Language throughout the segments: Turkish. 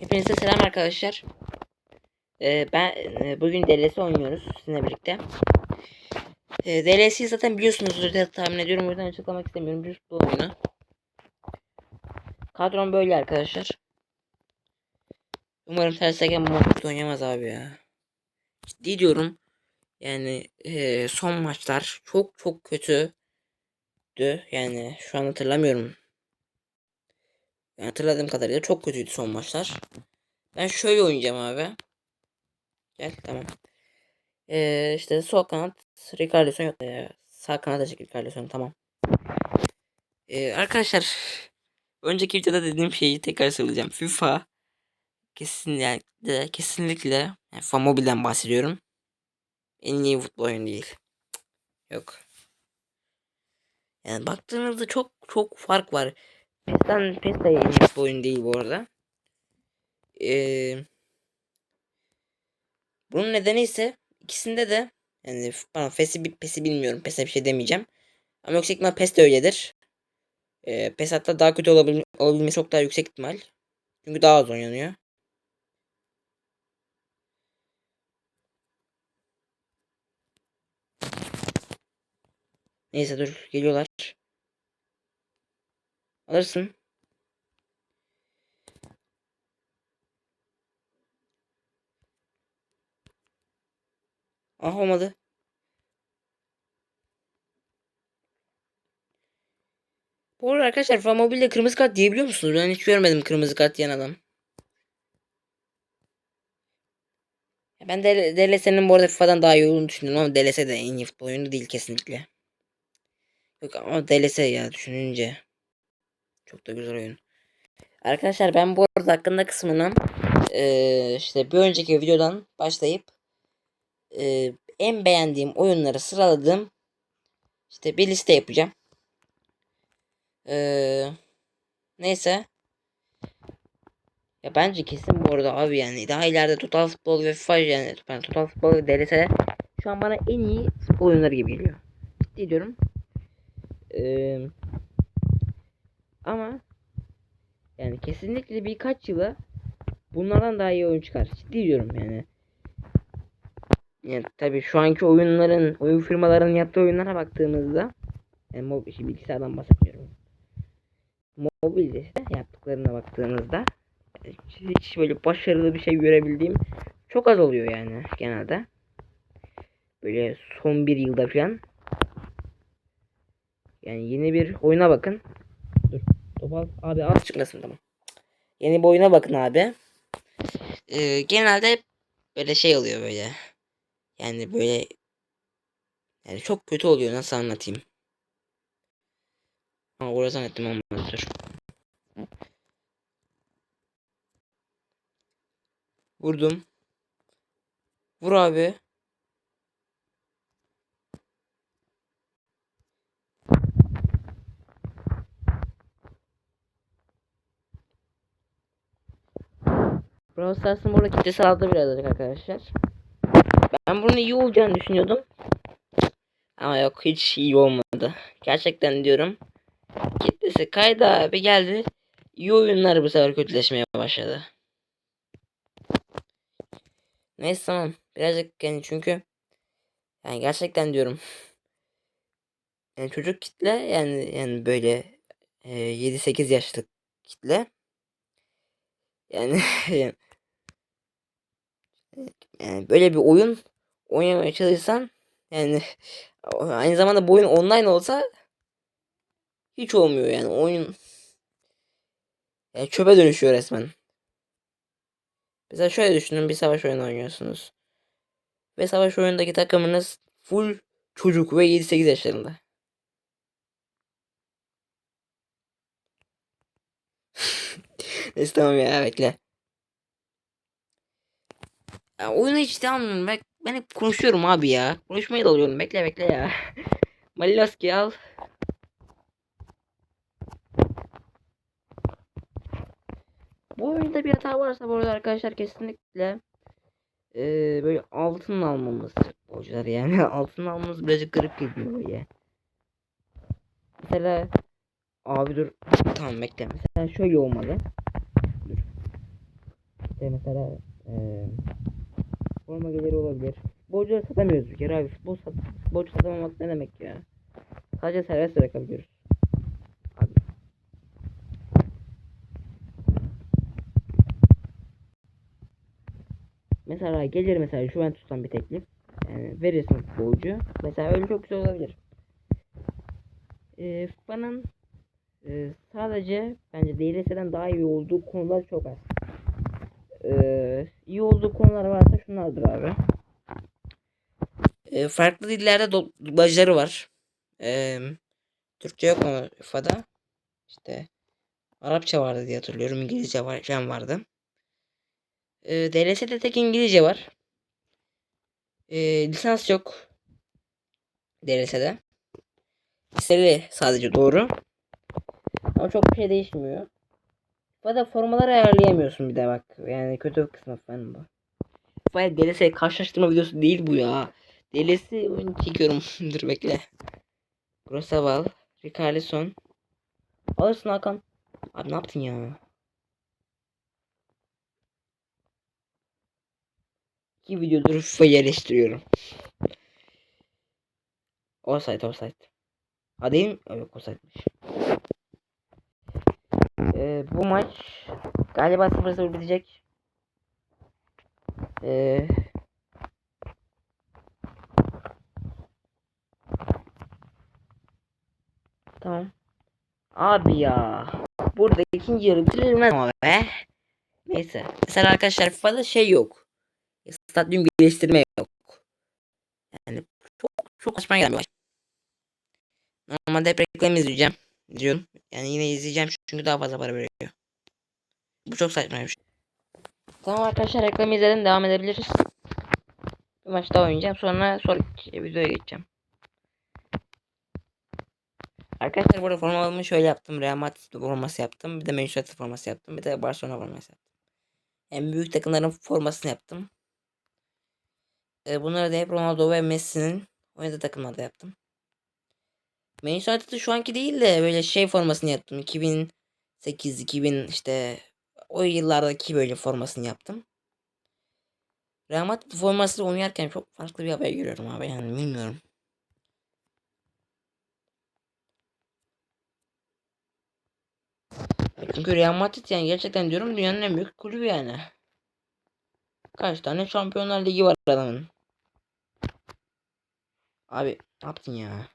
Hepinize selam arkadaşlar. Ee, ben e, bugün DLS oynuyoruz sizinle birlikte. Ee, DLS'yi zaten biliyorsunuzdur diye tahmin ediyorum. O yüzden açıklamak istemiyorum. Bir bu oyunu. Kadrom böyle arkadaşlar. Umarım Tersegen Mahmut oynamaz abi ya. Ciddi diyorum. Yani e, son maçlar çok çok kötüydü. Yani şu an hatırlamıyorum. Yani hatırladığım kadarıyla çok kötüydü son maçlar. Ben şöyle oynayacağım abi. Gel tamam. Ee, işte sol kanat Ricarlison yok ya. Sağ kanat açık Ricarlison tamam. Ee, arkadaşlar önceki videoda dediğim şeyi tekrar söyleyeceğim. FIFA kesin yani de, kesinlikle yani FIFA Mobile'den bahsediyorum. En iyi futbol oyunu değil. Yok. Yani baktığınızda çok çok fark var. PES'ten PES de iyi futbol oyunu değil bu arada. Eee bunun nedeni ise ikisinde de yani bana PES'i, PES'i bilmiyorum. PES'e bir şey demeyeceğim. Ama yüksek ihtimal PES de öyledir. Ee, PES hatta daha kötü olabil olabilmesi çok daha yüksek ihtimal. Çünkü daha az oynanıyor. Neyse dur geliyorlar. Alırsın. Ah olmadı. Bu arada arkadaşlar FIFA Mobile'de kırmızı kart diyebiliyor musunuz? Ben hiç görmedim kırmızı kart diyen adam. Ben DLS'nin bu arada FIFA'dan daha iyi olduğunu düşünüyorum ama DLS de en iyi futbol oyunu değil kesinlikle. Yok ama DLS ya düşününce. Çok da güzel oyun. Arkadaşlar ben bu arada hakkında kısmından eee, işte bir önceki videodan başlayıp eee, en beğendiğim oyunları sıraladım. İşte bir liste yapacağım. Eee, neyse. Ya bence kesin bu arada abi yani daha ileride Total Futbol ve FIFA yani ben Total Futbol ve şu an bana en iyi futbol oyunları gibi geliyor. Ciddi diyorum. Eee, ama yani kesinlikle birkaç yıla bunlardan daha iyi oyun çıkar. Ciddi diyorum yani. Yani tabii şu anki oyunların, oyun firmalarının yaptığı oyunlara baktığımızda yani mobil, şey, bilgisayardan bahsetmiyorum. Mobilde yaptıklarına baktığımızda hiç böyle başarılı bir şey görebildiğim çok az oluyor yani genelde. Böyle son bir yılda falan. Yani yeni bir oyuna bakın. Topal abi az çıkmasın tamam. Yeni bir oyuna bakın abi. Ee, genelde böyle şey oluyor böyle. Yani böyle yani çok kötü oluyor nasıl anlatayım. Ha orada zannettim olmadı dur. Vurdum. Vur abi. Brawl Stars'ın burada kitlesi aldı birazcık arkadaşlar. Ben bunun iyi olacağını düşünüyordum. Ama yok hiç iyi olmadı. Gerçekten diyorum. Kitlesi kaydı abi geldi. İyi oyunlar bu sefer kötüleşmeye başladı. Neyse tamam. Birazcık yani çünkü yani gerçekten diyorum. Yani çocuk kitle yani yani böyle e, 7-8 yaşlı kitle. Yani yani böyle bir oyun oynamaya çalışsan yani aynı zamanda bu oyun online olsa hiç olmuyor yani oyun yani çöpe dönüşüyor resmen. Mesela şöyle düşünün bir savaş oyunu oynuyorsunuz. Ve savaş oyundaki takımınız full çocuk ve 7-8 yaşlarında. Neyse tamam ya bekle. Ya oyunu hiç de anlamıyorum. Ben, hep konuşuyorum abi ya. Konuşmayı da alıyorum. Bekle bekle ya. Malinovski al. Bu oyunda bir hata varsa bu arada arkadaşlar kesinlikle eee, böyle altın almamız futbolcular yani altın almamız birazcık garip geliyor böyle. Mesela abi dur tamam bekle mesela şöyle olmalı. Dur. işte mesela eee forma geliri olabilir. Futbolcuları satamıyoruz bir kere abi. Futbol sat futbolcu satamamak ne demek ya? Sadece serbest bırakabiliyoruz. Abi. Mesela gelir mesela Juventus'tan bir teklif. Yani verirsin futbolcu. Mesela öyle çok güzel olabilir. Ee, FIFA'nın e, sadece bence DLS'den daha iyi olduğu konular çok az. Ee, iyi olduğu konular varsa şunlardır abi. Ee, farklı dillerde dublajları var. Ee, Türkçe yok ama FIFA'da. İşte Arapça vardı diye hatırlıyorum. İngilizce var, falan vardı. Ee, DLS'de tek İngilizce var. Ee, lisans yok. DLS'de. Listeli sadece doğru. Ama çok bir şey değişmiyor. FIFA'da formaları ayarlayamıyorsun bir de bak. Yani kötü bir kısmı falan bu. FIFA'ya DLS karşılaştırma videosu değil bu ya. DLS oyun çekiyorum. Dur bekle. Grossaval. Ricarlison. Alırsın Hakan. Abi ne yaptın ya? İki videodur FIFA'yı eleştiriyorum. Offside offside. Aa, Yok offside'miş. Ee, bu maç galiba 0-0 bitecek. Ee, tamam. Abi ya. Burada ikinci yarı bitirilmez ama be. Neyse. Mesela arkadaşlar FIFA'da şey yok. Stadyum geliştirme yok. Yani çok çok saçma maç. Normalde hep reklam izleyeceğim. Diyorum. Yani yine izleyeceğim çünkü daha fazla para veriyor. Bu çok saçma bir şey. Tamam arkadaşlar reklamı izledim devam edebiliriz. Bir maç daha oynayacağım sonra sonraki videoya geçeceğim. Arkadaşlar burada formalarımı şöyle yaptım. Real Madrid forması yaptım. Bir de Manchester forması yaptım. Bir de Barcelona forması yaptım. En büyük takımların formasını yaptım. Ee, bunları da hep Ronaldo ve Messi'nin oynadığı takımlarda yaptım. Manchester United'ı şu anki değil de böyle şey formasını yaptım. 2008, 2000 işte o yıllardaki böyle formasını yaptım. Real Madrid formasıyla oynarken çok farklı bir haber görüyorum abi yani bilmiyorum. Çünkü Real Madrid yani gerçekten diyorum dünyanın en büyük kulübü yani. Kaç tane Şampiyonlar Ligi var adamın. Abi ne yaptın ya?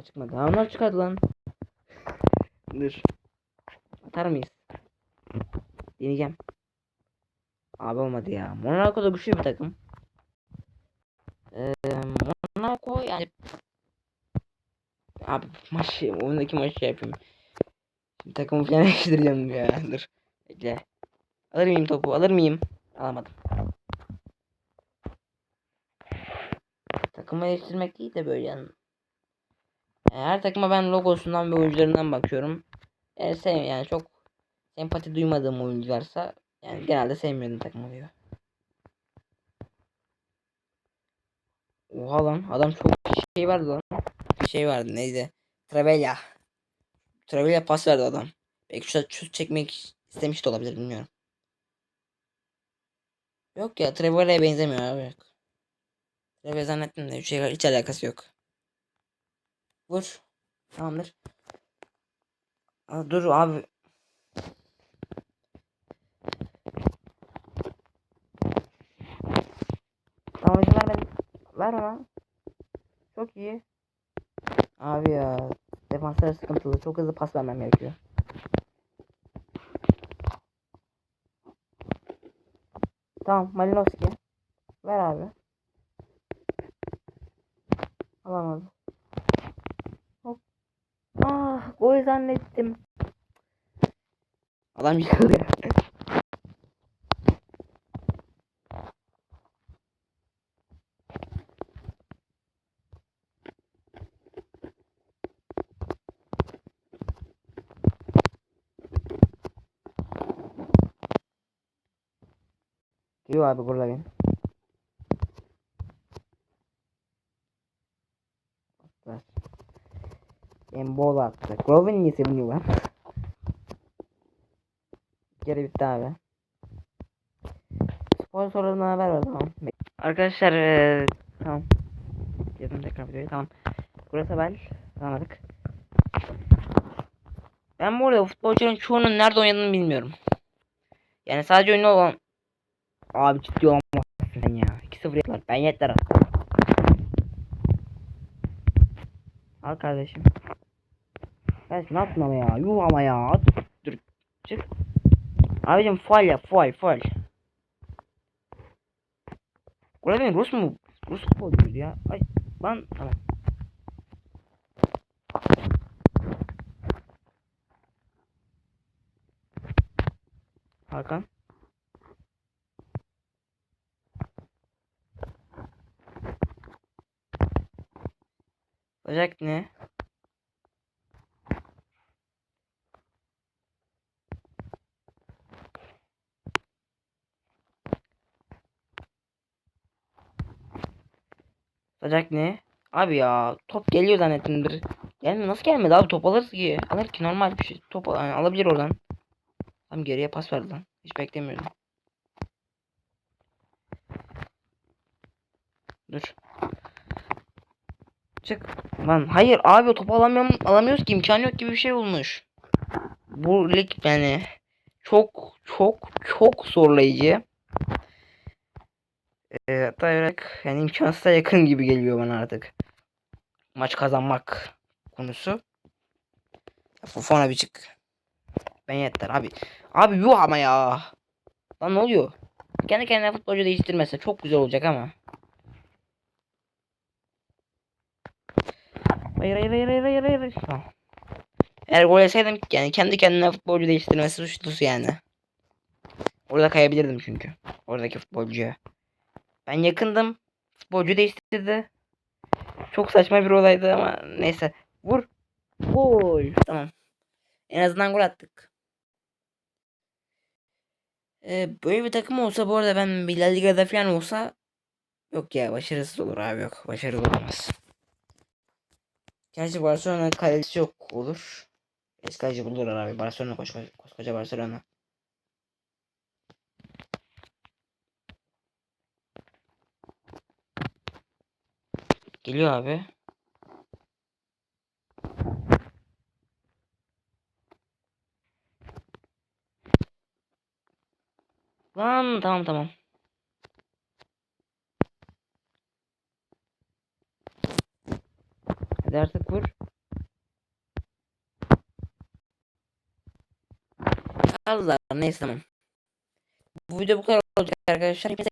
O. Ha çıkmadı. Ha onlar çıkardı lan. Dur. Atar mıyız? Deneyeceğim. Abi olmadı ya. Monaco da güçlü bir takım. Ee, Monaco yani Abi maçı oyundaki maçı yapayım. Şimdi takımı falan değiştireceğim ya. Dur. Bekle. Alır mıyım topu? Alır mıyım? Alamadım. Takımı değiştirmek değil de böyle yani. Her takıma ben logosundan ve oyuncularından bakıyorum. Yani, sev yani çok sempati duymadığım oyuncularsa yani genelde sevmiyorum takım oluyor. Oha lan adam çok şey vardı lan. Şey vardı neydi? Travella. Travella pas verdi adam. Belki şut, şut çekmek istemiş de olabilir bilmiyorum. Yok ya Travella'ya benzemiyor abi. Yok. Travella zannettim de hiç, şey, hiç alakası yok. Vur. Tamamdır. Dur abi. Tamam izin vermedim. Ver ona. Çok iyi. Abi ya. Defanslar sıkıntılı. Çok hızlı pas vermem gerekiyor. Tamam Malinowski. Ver abi. Alamadım. Ah gol zannettim. Adam yıkıldı. Geliyor abi gol Embol attı. Grovin niye seviniyor lan? Geri bitti abi. Sponsorlarına haber ver tamam. Arkadaşlar eee tamam. Yazın tekrar videoyu tamam. Burası ben. Anladık. Ben bu arada futbolcuların çoğunun nerede oynadığını bilmiyorum. Yani sadece oyunu olan Abi ciddi olamazsın sen ya. 2-0 yaptılar. Ben yeter. Al kardeşim. Ben ne yaptın ama ya? Yuh ama ya. Dur, dur. Çık. Abicim faal yap. Faal faal. Kurabin Rus mu? Rus futbolcuydu ya. Ay lan tamam. Hakan. Bacak ne? Bacak ne? Abi ya top geliyor zannettimdir. Gelme nasıl gelmedi abi top alırız ki. Alır ki normal bir şey. Top yani alabilir oradan. Tam geriye pas verdi lan. Hiç beklemiyordum. Dur. Çık. Lan hayır abi topu alamıyorum, alamıyoruz ki imkan yok gibi bir şey olmuş. Bu lig yani çok çok çok zorlayıcı. Ee, hatta olarak yani imkansıza yakın gibi geliyor bana artık. Maç kazanmak konusu. Fofana bir çık. Ben yeter abi. Abi yuh ama ya. Lan ne oluyor? Kendi kendine futbolcu değiştirmese çok güzel olacak ama. Hayır hayır hayır hayır hayır hayır. Eğer gol yeseydim yani kendi kendine futbolcu değiştirmesi suçlusu yani. Orada kayabilirdim çünkü. Oradaki futbolcuya. Ben yakındım. Futbolcu değiştirdi. Çok saçma bir olaydı ama neyse. Vur. Gol. Tamam. En azından gol attık. Ee, böyle bir takım olsa bu arada ben bir La Liga'da falan olsa yok ya başarısız olur abi yok. Başarılı olamaz. Gerçi Barcelona kalecisi yok olur. Eski kaleci bulurlar abi. Barcelona koskoca, koskoca Barcelona. Geliyor abi. Lan tamam tamam. Hadi artık vur. Allah neyse tamam. Bu video bu kadar olacak arkadaşlar. Hepinize